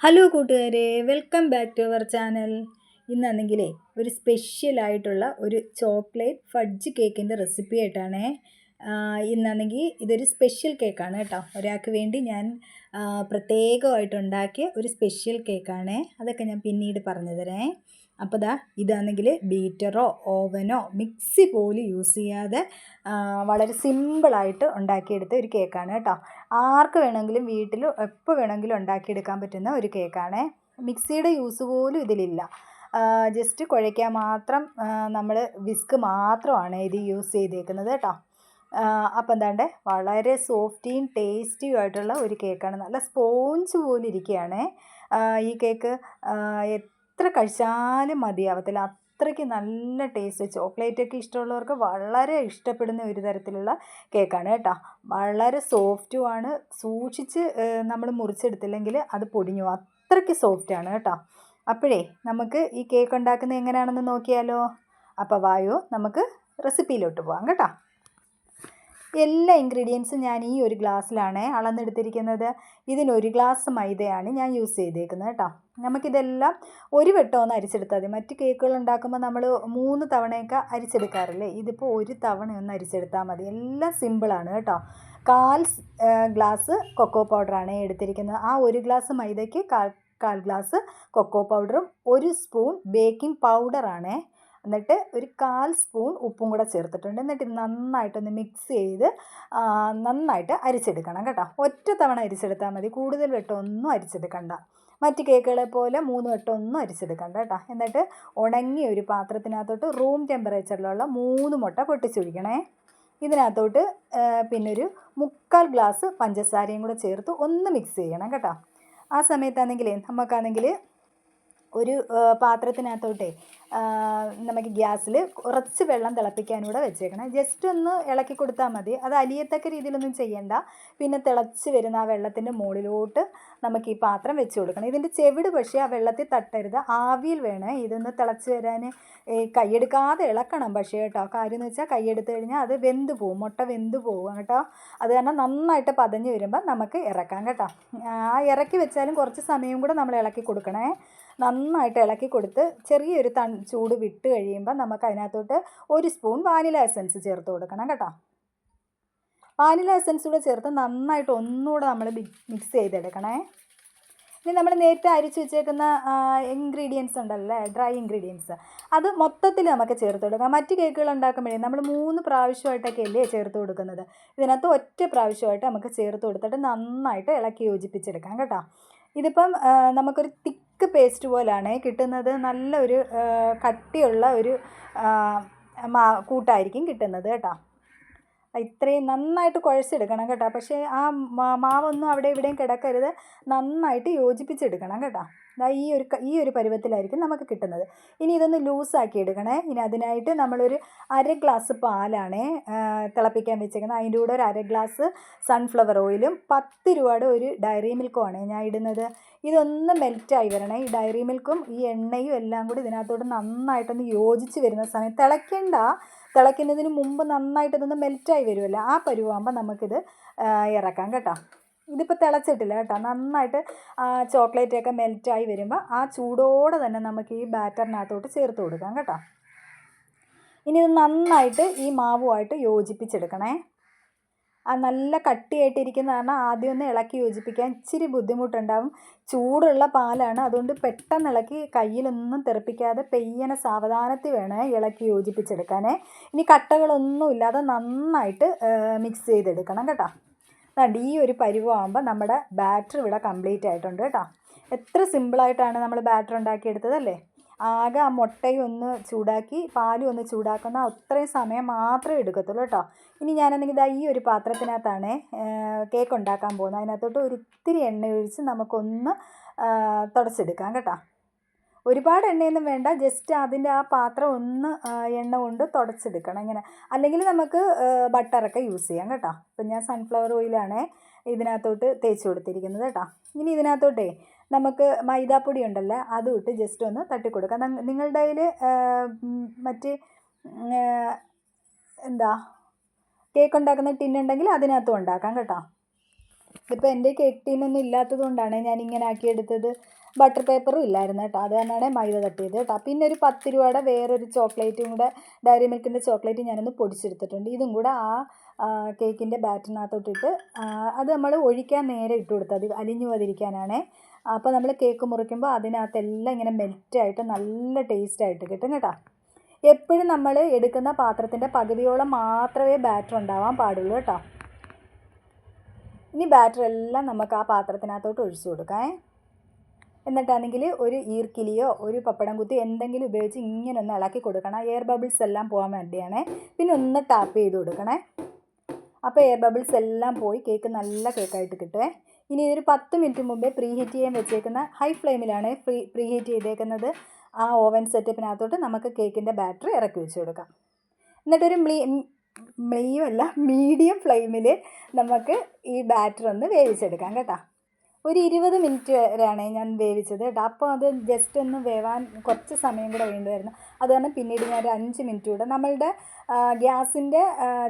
Hello കൂട്ടുകാരെ welcome back to our channel ഇന്നാണെങ്കിലേ ഒരു സ്പെഷ്യലായിട്ടുള്ള ഒരു ചോക്ലേറ്റ് ഫഡ്ജ് കേക്കിന്റെ റെസിപ്പി ആയിട്ടാണേ. ഇന്നാണെങ്കിൽ ഇതൊരു സ്പെഷ്യൽ കേക്കാണ് കേട്ടോ. ഒരാൾക്ക് വേണ്ടി ഞാൻ പ്രത്യേകമായിട്ടുണ്ടാക്കിയ ഒരു സ്പെഷ്യൽ കേക്കാണ് അതൊക്കെ ഞാൻ പിന്നീട് പറഞ്ഞു തരേ. അപ്പോൾ ദാ ഇതാണെങ്കിൽ ബീറ്ററോ ഓവനോ മിക്സി പോലും യൂസ് ചെയ്യാതെ വളരെ സിമ്പിളായിട്ട് ഉണ്ടാക്കിയെടുത്ത ഒരു കേക്കാണ് കേട്ടോ. ആർക്ക് വേണമെങ്കിലും വീട്ടിൽ എപ്പോൾ വേണമെങ്കിലും ഉണ്ടാക്കിയെടുക്കാൻ പറ്റുന്ന ഒരു കേക്കാണ്. മിക്സിയുടെ യൂസ് പോലും ഇതിലില്ല. ജസ്റ്റ് കുഴയ്ക്കാൻ മാത്രം നമ്മൾ വിസ്ക് മാത്രമാണ് ഇത് യൂസ് ചെയ്തേക്കുന്നത് കേട്ടോ. അപ്പം എന്താണ്ട്? വളരെ സോഫ്റ്റിയും ടേസ്റ്റിയും ആയിട്ടുള്ള ഒരു കേക്കാണ്. നല്ല സ്പോഞ്ച് പോലെ ഇരിക്കുകയാണ്. ഈ കേക്ക് എത്ര കഴിച്ചാലും മതിയാവത്തില്ല. അത്രയ്ക്ക് നല്ല ടേസ്റ്റ് ചോക്ലേറ്റ് ഒക്കെ ഇഷ്ടമുള്ളവർക്ക് വളരെ ഇഷ്ടപ്പെടുന്ന ഒരു തരത്തിലുള്ള കേക്കാണ് കേട്ടോ. വളരെ സോഫ്റ്റുമാണ് സൂക്ഷിച്ച് നമ്മൾ മുറിച്ചെടുത്തില്ലെങ്കിൽ അത് പൊടിഞ്ഞു. അത്രയ്ക്ക് സോഫ്റ്റാണ് കേട്ടോ. അപ്പോഴേ നമുക്ക് ഈ കേക്ക് ഉണ്ടാക്കുന്നത് എങ്ങനെയാണെന്ന് നോക്കിയാലോ? അപ്പോൾ വായോ നമുക്ക് റെസിപ്പിയിലോട്ട് പോകാം കേട്ടോ. എല്ലാ ഇൻഗ്രീഡിയൻസും ഞാൻ ഈ ഒരു ഗ്ലാസ്സിലാണ് അളന്നെടുത്തിരിക്കുന്നത്. ഇതിലൊരു ഗ്ലാസ് മൈദയാണ് ഞാൻ യൂസ് ചെയ്തേക്കുന്നത് കേട്ടോ. നമുക്കിതെല്ലാം ഒരു വെട്ടം ഒന്ന് അരിച്ചെടുത്താൽ മതി. മറ്റ് കേക്കുകൾ ഉണ്ടാക്കുമ്പോൾ നമ്മൾ മൂന്ന് തവണയൊക്കെ അരിച്ചെടുക്കാറില്ലേ? ഇതിപ്പോൾ ഒരു തവണ ഒന്ന് അരിച്ചെടുത്താൽ മതി. എല്ലാം സിമ്പിളാണ് കേട്ടോ. കാൽ ഗ്ലാസ് കൊക്കോ പൗഡറാണ് എടുത്തിരിക്കുന്നത്. ആ ഒരു ഗ്ലാസ് മൈദയ്ക്ക് കാൽ കാൽ ഗ്ലാസ് കൊക്കോ പൗഡറും ഒരു സ്പൂൺ ബേക്കിംഗ് പൗഡറാണ് എന്നിട്ട് ഒരു കാൽ സ്പൂൺ ഉപ്പും കൂടെ ചേർത്തിട്ടുണ്ട്. എന്നിട്ട് ഇത് നന്നായിട്ടൊന്ന് മിക്സ് ചെയ്ത് നന്നായിട്ട് അരിച്ചെടുക്കണം കേട്ടോ. ഒറ്റ തവണ അരിച്ചെടുത്താൽ മതി. കൂടുതൽ വെട്ടമൊന്നും അരിച്ചെടുക്കണ്ട. മറ്റ് കേക്കുകളെ പോലെ മൂന്ന് വട്ടം അരിച്ചെടുക്കണ്ട കേട്ടോ. എന്നിട്ട് ഉണങ്ങിയ ഒരു പാത്രത്തിനകത്തോട്ട് റൂം ടെമ്പറേച്ചറിലുള്ള മൂന്ന് മുട്ട പൊട്ടിച്ചൊഴിക്കണേ. ഇതിനകത്തോട്ട് പിന്നൊരു മുക്കാൽ ഗ്ലാസ് പഞ്ചസാരയും കൂടെ ചേർത്ത് ഒന്ന് മിക്സ് ചെയ്യണം കേട്ടോ. ആ സമയത്താണെങ്കിൽ നമുക്കാണെങ്കിൽ ഒരു പാത്രത്തിനകത്തോട്ടെ നമുക്ക് ഗ്യാസിൽ കുറച്ച് വെള്ളം തിളപ്പിക്കാനൂടെ വെച്ചേക്കണം. ജസ്റ്റ് ഒന്ന് ഇളക്കി കൊടുത്താൽ മതി. അത് അലിയത്തക്ക രീതിയിലൊന്നും ചെയ്യണ്ട. പിന്നെ തിളച്ച് വരുന്ന ആ വെള്ളത്തിന്റെ മുകളിലോട്ട് നമുക്ക് ഈ പാത്രം വെച്ച് കൊടുക്കണം. ഇതിന്റെ ചെവിട് പക്ഷേ ആ വെള്ളത്തിൽ തട്ടരുത്. ആവിയിൽ വേണേ ഇതൊന്ന് തിളച്ച് വരാൻ കൈയെടുക്കാതെ ഇളക്കണം പക്ഷേ കേട്ടോ. കാര്യം എന്ന് വെച്ചാൽ കൈയെടുത്ത് കഴിഞ്ഞാൽ അത് വെന്ത് പോവും. മുട്ട വെന്ത് പോവും കേട്ടോ. അത് കാരണം നന്നായിട്ട് പതഞ്ഞ് വരുമ്പോൾ നമുക്ക് ഇറക്കാം കേട്ടോ. ആ ഇറക്കി വെച്ചാലും കുറച്ച് സമയം കൂടെ നമ്മൾ ഇളക്കി കൊടുക്കണേ. നന്നായിട്ട് ഇളക്കി കൊടുത്ത് ചെറിയൊരു ചൂട് വിട്ട് കഴിയുമ്പോൾ നമുക്ക് അതിനകത്തോട്ട് ഒരു സ്പൂൺ വാനില എസൻസ് ചേർത്ത് കൊടുക്കണം കേട്ടോ. വാനില എസൻസ് കൂടെ ചേർത്ത് നന്നായിട്ട് ഒന്നുകൂടെ നമ്മൾ മിക്സ് ചെയ്തെടുക്കണേ. ഇനി നമ്മൾ നേരത്തെ അരിച്ച് വെച്ചേക്കുന്ന ഇൻഗ്രീഡിയൻസ് ഉണ്ടല്ലേ ഡ്രൈ ഇൻഗ്രീഡിയൻസ് അത് മൊത്തത്തിൽ നമുക്ക് ചേർത്ത് കൊടുക്കാം. മറ്റ് കേക്കുകൾ ഉണ്ടാക്കുമ്പോഴേ നമ്മൾ മൂന്ന് പ്രാവശ്യമായിട്ടൊക്കെ അല്ലേ ചേർത്ത് കൊടുക്കുന്നത്? ഇതിനകത്ത് ഒറ്റ പ്രാവശ്യമായിട്ട് നമുക്ക് ചേർത്ത് കൊടുത്തിട്ട് നന്നായിട്ട് ഇളക്കി യോജിപ്പിച്ചെടുക്കാം കേട്ടോ. ഇതിപ്പം നമുക്കൊരു തിക്ക് പേസ്റ്റ് പോലാണ് കിട്ടുന്നത്. നല്ലൊരു കട്ടിയുള്ള ഒരു മാ കൂട്ടായിരിക്കും കിട്ടുന്നത് കേട്ടോ. ഇത്രയും നന്നായിട്ട് കുഴച്ചെടുക്കണം കേട്ടോ. പക്ഷേ ആ മാവൊന്നും അവിടെ ഇവിടെയും കിടക്കരുത്. നന്നായിട്ട് യോജിപ്പിച്ചെടുക്കണം കേട്ടോ. അതാ ഈ ഒരു ഈ ഒരു പരുവത്തിലായിരിക്കും നമുക്ക് കിട്ടുന്നത്. ഇനി ഇതൊന്ന് ലൂസാക്കി എടുക്കണേ. ഇനി അതിനായിട്ട് നമ്മളൊരു അര ഗ്ലാസ് പാലാണേ തിളപ്പിക്കാൻ വെച്ചേക്കുന്നത്. അതിന്റെ കൂടെ ഒരു അര ഗ്ലാസ് സൺഫ്ലവർ ഓയിലും പത്ത് രൂപയുടെ ഒരു ഡയറി മിൽക്കുമാണ് ഞാൻ ഇടുന്നത്. ഇതൊന്ന് മെൽറ്റായി വരണേ. ഈ ഡയറി മിൽക്കും ഈ എണ്ണയും എല്ലാം കൂടി ഇതിനകത്തോട്ട് നന്നായിട്ടൊന്ന് യോജിച്ച് വരുന്ന സമയം. തിളയ്ക്കണ്ട. തിളയ്ക്കുന്നതിന് മുമ്പ് നന്നായിട്ട് ഇതൊന്ന് മെൽറ്റായി വരുമല്ലോ ആ പരുവാകുമ്പോൾ നമുക്കിത് ഇറക്കാം കേട്ടോ. ഇതിപ്പോൾ തിളച്ചിട്ടില്ല കേട്ടോ. നന്നായിട്ട് ചോക്ലേറ്റൊക്കെ മെൽറ്റായി വരുമ്പോൾ ആ ചൂടോടെ തന്നെ നമുക്ക് ഈ ബാറ്ററിനകത്തോട്ട് ചേർത്ത് കൊടുക്കാം കേട്ടോ. ഇനി ഇത് നന്നായിട്ട് ഈ മാവുമായിട്ട് യോജിപ്പിച്ചെടുക്കണേ. നല്ല കട്ടിയായിട്ടിരിക്കുന്ന കാരണം ആദ്യം ഒന്ന് ഇളക്കി യോജിപ്പിക്കാൻ. ഇച്ചിരി ബുദ്ധിമുട്ടുണ്ടാവും. ചൂടുള്ള പാലാണ്. അതുകൊണ്ട് പെട്ടെന്ന് ഇളക്കി കയ്യിലൊന്നും തെറിപ്പിക്കാതെ പെയ്യനെ സാവധാനത്തിൽ വേണേ ഇളക്കി യോജിപ്പിച്ചെടുക്കാനേ. ഇനി കട്ടകളൊന്നും ഇല്ലാതെ നന്നായിട്ട് മിക്സ് ചെയ്തെടുക്കണം കേട്ടോ. അതുകൊണ്ട് ഈ ഒരു പരുവമാകുമ്പോൾ നമ്മുടെ ബാറ്റർ ഇവിടെ കംപ്ലീറ്റ് ആയിട്ടുണ്ട് കേട്ടോ. എത്ര സിമ്പിളായിട്ടാണ് നമ്മൾ ബാറ്റർ ഉണ്ടാക്കിയെടുത്തതല്ലേ ആകെ ആ മുട്ടയും ഒന്ന് ചൂടാക്കി പാലും ഒന്ന് ചൂടാക്കുന്ന അത്രയും സമയം മാത്രമേ എടുക്കത്തുള്ളൂ കേട്ടോ. ഇനി ഞാനെന്തെങ്കിലും ഇതാ ഈ ഒരു പാത്രത്തിനകത്താണ് കേക്ക് ഉണ്ടാക്കാൻ പോകുന്നത്. അതിനകത്തോട്ട് ഒരു ഇത്തിരി എണ്ണ ഒഴിച്ച് നമുക്കൊന്ന് തുടച്ചെടുക്കാം കേട്ടോ. ഒരുപാട് എണ്ണയൊന്നും വേണ്ട. ജസ്റ്റ് അതിന്റെ ആ പാത്രം ഒന്ന് എണ്ണ കൊണ്ട് തുടച്ചെടുക്കണം ഇങ്ങനെ. അല്ലെങ്കിൽ നമുക്ക് ബട്ടറൊക്കെ യൂസ് ചെയ്യാം കേട്ടോ. അപ്പം ഞാൻ സൺഫ്ലവർ ഓയിലാണ് ഇതിനകത്തോട്ട് തേച്ച് കൊടുത്തിരിക്കുന്നത് കേട്ടോ. ഇനി ഇതിനകത്തോട്ടേ നമുക്ക് മൈദാപ്പൊടി ഉണ്ടല്ലോ അതും ഇട്ട് ജസ്റ്റ് ഒന്ന് തട്ടിക്കൊടുക്കാം. നങ്- നിങ്ങളുടെ കയ്യിൽ മറ്റ് എന്താ കേക്ക് ഉണ്ടാക്കുന്ന ടിന്നുണ്ടെങ്കിൽ അതിനകത്തും ഉണ്ടാക്കാം കേട്ടോ. ഇതിപ്പോൾ എന്റെ കേക്ക് ടീനൊന്നും ഇല്ലാത്തത് കൊണ്ടാണ് ഞാൻ ഇങ്ങനെ ആക്കിയെടുത്തത് ബട്ടർ പേപ്പറും ഇല്ലായിരുന്നു കേട്ടോ. അത് തന്നെയാണ് മൈദ തട്ടിയത് കേട്ടോ. പിന്നെ ഒരു പത്ത് രൂപയുടെ വേറൊരു ചോക്ലേറ്റും കൂടെ ഡയറി മിൽക്കിന്റെ ചോക്ലേറ്റ് ഞാനൊന്ന് പൊടിച്ചെടുത്തിട്ടുണ്ട്. ഇതും കൂടെ ആ കേക്കിന്റെ ബാറ്റിനകത്തോട്ടിട്ട് അത് നമ്മൾ ഒഴിക്കാൻ നേരെ ഇട്ട് കൊടുത്താൽ അത് അലിഞ്ഞു പോകാതിരിക്കാനാണ്. അപ്പോൾ നമ്മൾ കേക്ക് മുറിക്കുമ്പോൾ അതിനകത്തെല്ലാം ഇങ്ങനെ മെൽറ്റായിട്ട് നല്ല ടേസ്റ്റായിട്ട് കിട്ടും കേട്ടോ. എപ്പോഴും നമ്മൾ എടുക്കുന്ന പാത്രത്തിന്റെ പകുതിയോളം മാത്രമേ ബാറ്റർ ഉണ്ടാവാൻ പാടുള്ളൂ കേട്ടോ. ഇനി ബാറ്റർ എല്ലാം നമുക്ക് ആ പാത്രത്തിനകത്തോട്ട് ഒഴിച്ചു കൊടുക്കാം എന്നിട്ടാണെങ്കിൽ ഒരു ഈർക്കിലിയോ ഒരു പപ്പടം കുത്തി എന്തെങ്കിലും ഉപയോഗിച്ച് ഇങ്ങനെ ഒന്ന് ഇളക്കി കൊടുക്കണം. എയർ ബബിൾസ് എല്ലാം പോകാൻ വേണ്ടിയാണ്. പിന്നെ ഒന്ന് ടാപ്പ് ചെയ്ത് കൊടുക്കണേ അപ്പോൾ എയർ ബബിൾസ് എല്ലാം പോയി കേക്ക് നല്ല കേക്കായിട്ട് കിട്ടുമേ ഇനി ഇതൊരു പത്ത് മിനിറ്റ് മുമ്പേ പ്രീ ഹീറ്റ് ചെയ്യാൻ വെച്ചേക്കുന്ന ഹൈ ഫ്ലെയിമിലാണ് ഫ്രീ പ്രീ ഹീറ്റ് ചെയ്തേക്കുന്നത്. ആ ഓവൻ സെറ്റപ്പിനകത്തോട്ട് നമുക്ക് കേക്കിന്റെ ബാറ്ററി ഇറക്കി വെച്ച് കൊടുക്കാം. എന്നിട്ടൊരു മ്ലീ അല്ല മീഡിയം ഫ്ലെയിമിൽ നമുക്ക് ഈ ബാറ്റർ ഒന്ന് വേവിച്ചെടുക്കാം കേട്ടോ. ഒരു ഇരുപത് മിനിറ്റ് വരെയാണ് ഞാൻ വേവിച്ചത് കേട്ടോ. അപ്പോൾ അത് ജസ്റ്റ് ഒന്ന് വേവാൻ കുറച്ച് സമയം കൂടെ വേണ്ടിവരുന്നു അത് കാരണം പിന്നീട് ഞാൻ ഒരു അഞ്ച് മിനിറ്റ് കൂടെ നമ്മളുടെ ഗ്യാസിന്റെ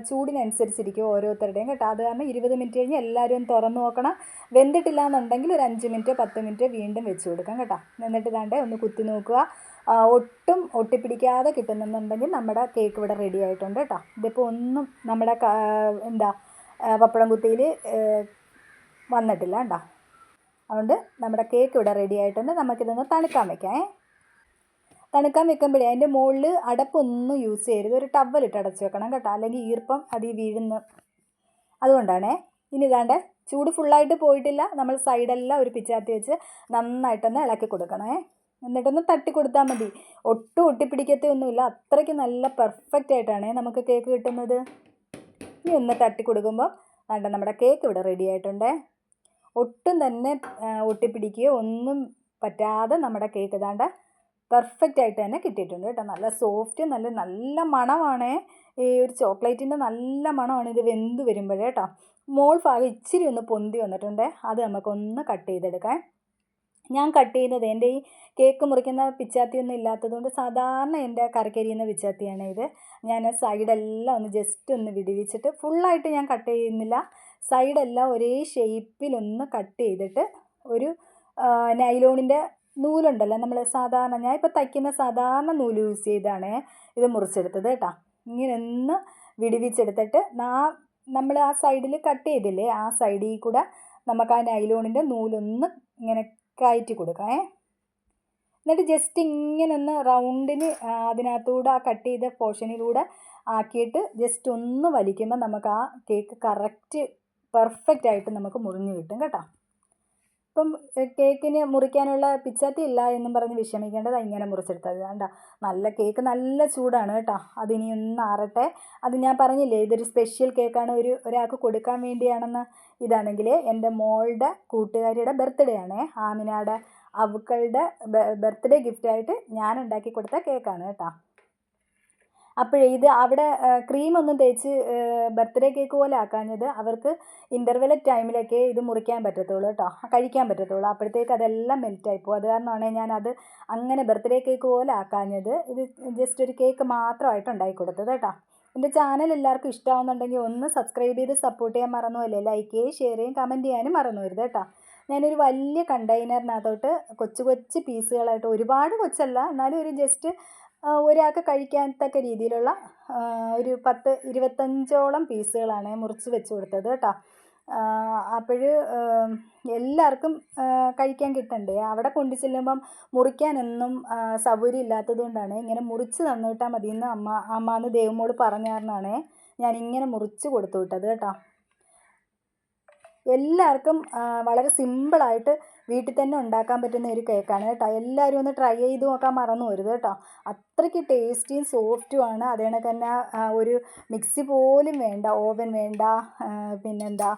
ചൂടിനനുസരിച്ചിരിക്കും ഓരോരുത്തരുടെയും കേട്ടോ. അത് കാരണം ഇരുപത് മിനിറ്റ് കഴിഞ്ഞ് എല്ലാവരും തുറന്ന് നോക്കണം. വെന്തിട്ടില്ല എന്നുണ്ടെങ്കിൽ ഒരു അഞ്ച് മിനിറ്റ് പത്ത് മിനിറ്റ് വീണ്ടും വെച്ച് കൊടുക്കാം കേട്ടോ. എന്നിട്ട് ദാണ്ടേ ഒന്ന് കുത്തി നോക്കുക. ഒട്ടും ഒട്ടിപ്പിടിക്കാതെ കിട്ടുന്നുണ്ടെങ്കിൽ നമ്മുടെ കേക്ക് ഇവിടെ റെഡി ആയിട്ടുണ്ട് കേട്ടോ. ഇതിപ്പോൾ ഒന്നും നമ്മുടെ എന്താ പപ്പടം കുത്തിയിൽ വന്നിട്ടില്ല കേട്ടോ. അതുകൊണ്ട് നമ്മുടെ കേക്ക് ഇവിടെ റെഡി ആയിട്ടുണ്ട്. നമുക്കിതൊന്ന് തണുക്കാൻ വെക്കാം തണുക്കാൻ വെക്കുമ്പോഴേ അതിന്റെ മുകളിൽ അടപ്പൊന്നും യൂസ് ചെയ്യരുത്. ഒരു ടവലിട്ട് അടച്ച് വെക്കണം കേട്ടോ. അല്ലെങ്കിൽ ഈർപ്പം അതിൽ വീഴുന്നു അതുകൊണ്ടാണേ. ഇനി ഇതാണ്ട് ചൂട് ഫുള്ളായിട്ട് പോയിട്ടില്ല. നമ്മൾ സൈഡെല്ലാം ഒരു പിച്ചാത്തി വെച്ച് നന്നായിട്ടൊന്ന് ഇളക്കി കൊടുക്കണേ എന്നിട്ടൊന്ന് തട്ടി കൊടുത്താൽ മതി. ഒട്ടും ഒട്ടിപ്പിടിക്കത്തൊന്നുമില്ല അത്രയ്ക്ക് നല്ല പെർഫെക്റ്റ് ആയിട്ടാണ് നമുക്ക് കേക്ക് കിട്ടുന്നത്. ഇനി ഒന്ന് തട്ടി കൊടുക്കുമ്പോൾ വേണ്ട നമ്മുടെ കേക്ക് ഇവിടെ റെഡി ആയിട്ടുണ്ടേ. ഒട്ടും തന്നെ ഒട്ടിപ്പിടിക്കുകയോ ഒന്നും പറ്റാതെ നമ്മുടെ കേക്ക് ഇതാണ്ട് പെർഫെക്റ്റ് ആയിട്ട് തന്നെ കിട്ടിയിട്ടുണ്ട് കേട്ടോ. നല്ല സോഫ്റ്റ് നല്ല നല്ല മണമാണ്. ഈ ഒരു ചോക്ലേറ്റിന്റെ നല്ല മണമാണ് ഇത് വെന്ത് വരുമ്പോഴേ കേട്ടോ. മോൾ ഭാഗം ഇച്ചിരി ഒന്ന് പൊന്തി വന്നിട്ടുണ്ട്. അത് നമുക്കൊന്ന് കട്ട് ചെയ്തെടുക്കാൻ ഞാൻ കട്ട് ചെയ്യുന്നത് എന്റെ ഈ കേക്ക് മുറിക്കുന്ന പിച്ചാത്തിയൊന്നും ഇല്ലാത്തതുകൊണ്ട് സാധാരണ എന്റെ കറിക്കരിയുന്ന പിച്ചാത്തിയാണ് ഇത്. ഞാൻ സൈഡെല്ലാം ഒന്ന് ജസ്റ്റ് ഒന്ന് വിടിവിച്ചിട്ട് ഫുള്ളായിട്ട് ഞാൻ കട്ട് ചെയ്യുന്നില്ല. സൈഡെല്ലാം ഒരേ ഷേപ്പിലൊന്ന് കട്ട് ചെയ്തിട്ട് ഒരു നൈലോണിന്റെ നൂലുണ്ടല്ലോ. നമ്മൾ സാധാരണ ഞാൻ ഇപ്പോൾ തയ്ക്കുന്ന സാധാരണ നൂൽ യൂസ് ചെയ്താണ് ഇത് മുറിച്ചെടുത്തത് കേട്ടോ. ഇങ്ങനെ ഒന്ന് വിടിവിച്ചെടുത്തിട്ട് ആ നമ്മൾ ആ സൈഡിൽ കട്ട് ചെയ്തില്ലേ ആ സൈഡിൽ കൂടെ നമുക്ക് ആ നൈലോണിന്റെ നൂലൊന്ന് ഇങ്ങനെ കയറ്റി കൊടുക്കാം എന്നിട്ട് ജസ്റ്റ് ഇങ്ങനെ ഒന്ന് റൗണ്ടിന് അതിനകത്തൂടെ ആ കട്ട് ചെയ്ത പോർഷനിലൂടെ ആക്കിയിട്ട് ജസ്റ്റ് ഒന്ന് വലിക്കുമ്പോൾ നമുക്ക് ആ കേക്ക് കറക്റ്റ് പെർഫെക്റ്റ് ആയിട്ട് നമുക്ക് മുറിഞ്ഞു കിട്ടും കേട്ടോ. ഇപ്പം കേക്കിന് മുറിക്കാനുള്ള പിച്ചാത്തി ഇല്ല എന്നും പറഞ്ഞ് വിഷമിക്കേണ്ടത് ഇങ്ങനെ മുറിച്ചെടുത്താൽ വേണ്ട നല്ല കേക്ക് നല്ല ചൂടാണ് കേട്ടോ. അതിനി ഒന്ന് ആറട്ടെ. അത് ഞാൻ പറഞ്ഞില്ലേ ഇതൊരു സ്പെഷ്യൽ കേക്കാണ് ഒരു ഒരാൾക്ക് കൊടുക്കാൻ വേണ്ടിയാണെന്ന് ഇതാണെങ്കിൽ എന്റെ മോളുടെ കൂട്ടുകാരിയുടെ ബർത്ത്ഡേ ആണ്. ആമിനയുടെ അവക്കളുടെ ബർത്ത്ഡേ ഗിഫ്റ്റായിട്ട് ഞാൻ ഉണ്ടാക്കി കൊടുത്ത കേക്കാണ് കേട്ടോ. അപ്പോഴേ ഇത് അവിടെ ക്രീം ഒന്നും തേച്ച് ബർത്ത്ഡേ കേക്ക് പോലെ ആക്കാഞ്ഞത് അവർക്ക് ഇന്റർവെൽ ടൈമിലൊക്കെ ഇത് മുറിക്കാൻ പറ്റത്തുള്ളൂ കേട്ടോ. കഴിക്കാൻ പറ്റത്തുള്ളൂ. അപ്പോഴത്തേക്ക് അതെല്ലാം മെൽറ്റായി പോകും അത് കാരണമാണ് ഞാനത് അങ്ങനെ ബർത്ത്ഡേ കേക്ക് പോലെ ആക്കാഞ്ഞത്. ഇത് ജസ്റ്റ് ഒരു കേക്ക് മാത്രമായിട്ട് ഉണ്ടാക്കി കൊടുത്തത് കേട്ടോ. എന്റെ ചാനൽ എല്ലാവർക്കും ഇഷ്ടമാവുന്നുണ്ടെങ്കിൽ ഒന്ന് സബ്സ്ക്രൈബ് ചെയ്ത് സപ്പോർട്ട് ചെയ്യാൻ മറന്നുമല്ലേ ലൈക്ക് ചെയ്യുകയും ഷെയർ ചെയ്യുകയും കമന്റ് ചെയ്യാനും മറന്നു വരുത് കേട്ടോ. ഞാനൊരു വലിയ കണ്ടെയ്നറിനകത്തോട്ട് കൊച്ചു കൊച്ചു പീസുകളായിട്ട് ഒരുപാട് കൊച്ചല്ല എന്നാലും ഒരു ജസ്റ്റ് ഒരാൾക്ക് കഴിക്കാൻ തക്ക രീതിയിലുള്ള ഒരു പത്ത് ഇരുപത്തഞ്ചോളം പീസുകളാണ് മുറിച്ച് വെച്ച് കൊടുത്തത് കേട്ടോ. അപ്പോൾ എല്ലാവർക്കും കഴിക്കാൻ കിട്ടണ്ടേ? അവിടെ കൊണ്ടു ചെല്ലുമ്പം മുറിക്കാനൊന്നും സൗകര്യം ഇല്ലാത്തതുകൊണ്ടാണ് ഇങ്ങനെ മുറിച്ച് തന്നുവിട്ടാൽ മതി എന്ന് അമ്മ അമ്മ എന്ന് ദേവമോട് പറഞ്ഞ കാരണമാണ് ഞാൻ ഇങ്ങനെ മുറിച്ച് കൊടുത്തു വിട്ടത് കേട്ടോ. എല്ലാവർക്കും വളരെ സിമ്പിളായിട്ട് വീട്ടിൽ തന്നെ ഉണ്ടാക്കാൻ പറ്റുന്ന ഒരു കേക്കാണ് കേട്ടോ. എല്ലാവരും ഒന്ന് ട്രൈ ചെയ്ത് നോക്കാൻ മറന്നു വരുത് കേട്ടോ. അത്രയ്ക്ക് ടേസ്റ്റിയും സോഫ്റ്റുമാണ് അതേ കണക്ക് തന്നെ ഒരു മിക്സി പോലും വേണ്ട. ഓവൻ വേണ്ട പിന്നെന്താ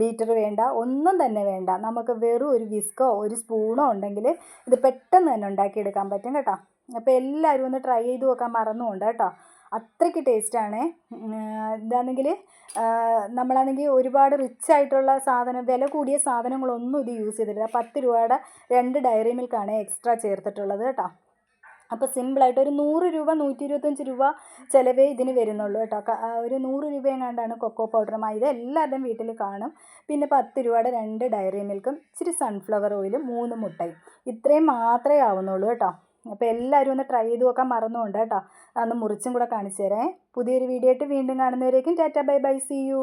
ബീറ്റർ വേണ്ട ഒന്നും തന്നെ വേണ്ട. നമുക്ക് വെറും ഒരു വിസ്കോ ഒരു സ്പൂണോ ഉണ്ടെങ്കിൽ ഇത് പെട്ടെന്ന് തന്നെ ഉണ്ടാക്കിയെടുക്കാൻ പറ്റും കേട്ടോ. അപ്പോൾ എല്ലാവരും ഒന്ന് ട്രൈ ചെയ്ത് നോക്കാൻ മറന്നുകൊണ്ട് കേട്ടോ. അത്രയ്ക്ക് ടേസ്റ്റാണ്. ഇതാണെങ്കിൽ നമ്മളാണെങ്കിൽ ഒരുപാട് റിച്ച് ആയിട്ടുള്ള സാധനം വില കൂടിയ സാധനങ്ങളൊന്നും ഇത് യൂസ് ചെയ്തിട്ടില്ല. പത്ത് രൂപയുടെ രണ്ട് ഡയറി മിൽക്കാണ് എക്സ്ട്രാ ചേർത്തിട്ടുള്ളത് കേട്ടോ. അപ്പോൾ സിമ്പിളായിട്ട് ഒരു നൂറ് രൂപ നൂറ്റി ഇരുപത്തഞ്ച് രൂപ ചിലവേ ഇതിന് വരുന്നുള്ളൂ കേട്ടോ. ഒരു നൂറ് രൂപയെങ്ങാണ്ടാണ് കൊക്കോ പൗഡർ മൈദ എല്ലാവരുടെയും വീട്ടിൽ കാണും. പിന്നെ പത്ത് രൂപയുടെ രണ്ട് ഡയറി മിൽക്കും ഇച്ചിരി സൺഫ്ലവർ ഓയിലും മൂന്ന് മുട്ടയും. ഇത്രയും മാത്രമേ ആവുന്നുള്ളൂ കേട്ടോ. അപ്പോൾ എല്ലാവരും ഒന്ന് ട്രൈ ചെയ്ത് നോക്കാൻ മറന്നുകൊണ്ട് കേട്ടോ അന്ന് മുറിച്ചും കൂടെ കാണിച്ചു തരേ പുതിയൊരു വീഡിയോ ആയിട്ട് വീണ്ടും കാണുന്നവരേക്കും tata bye bye see you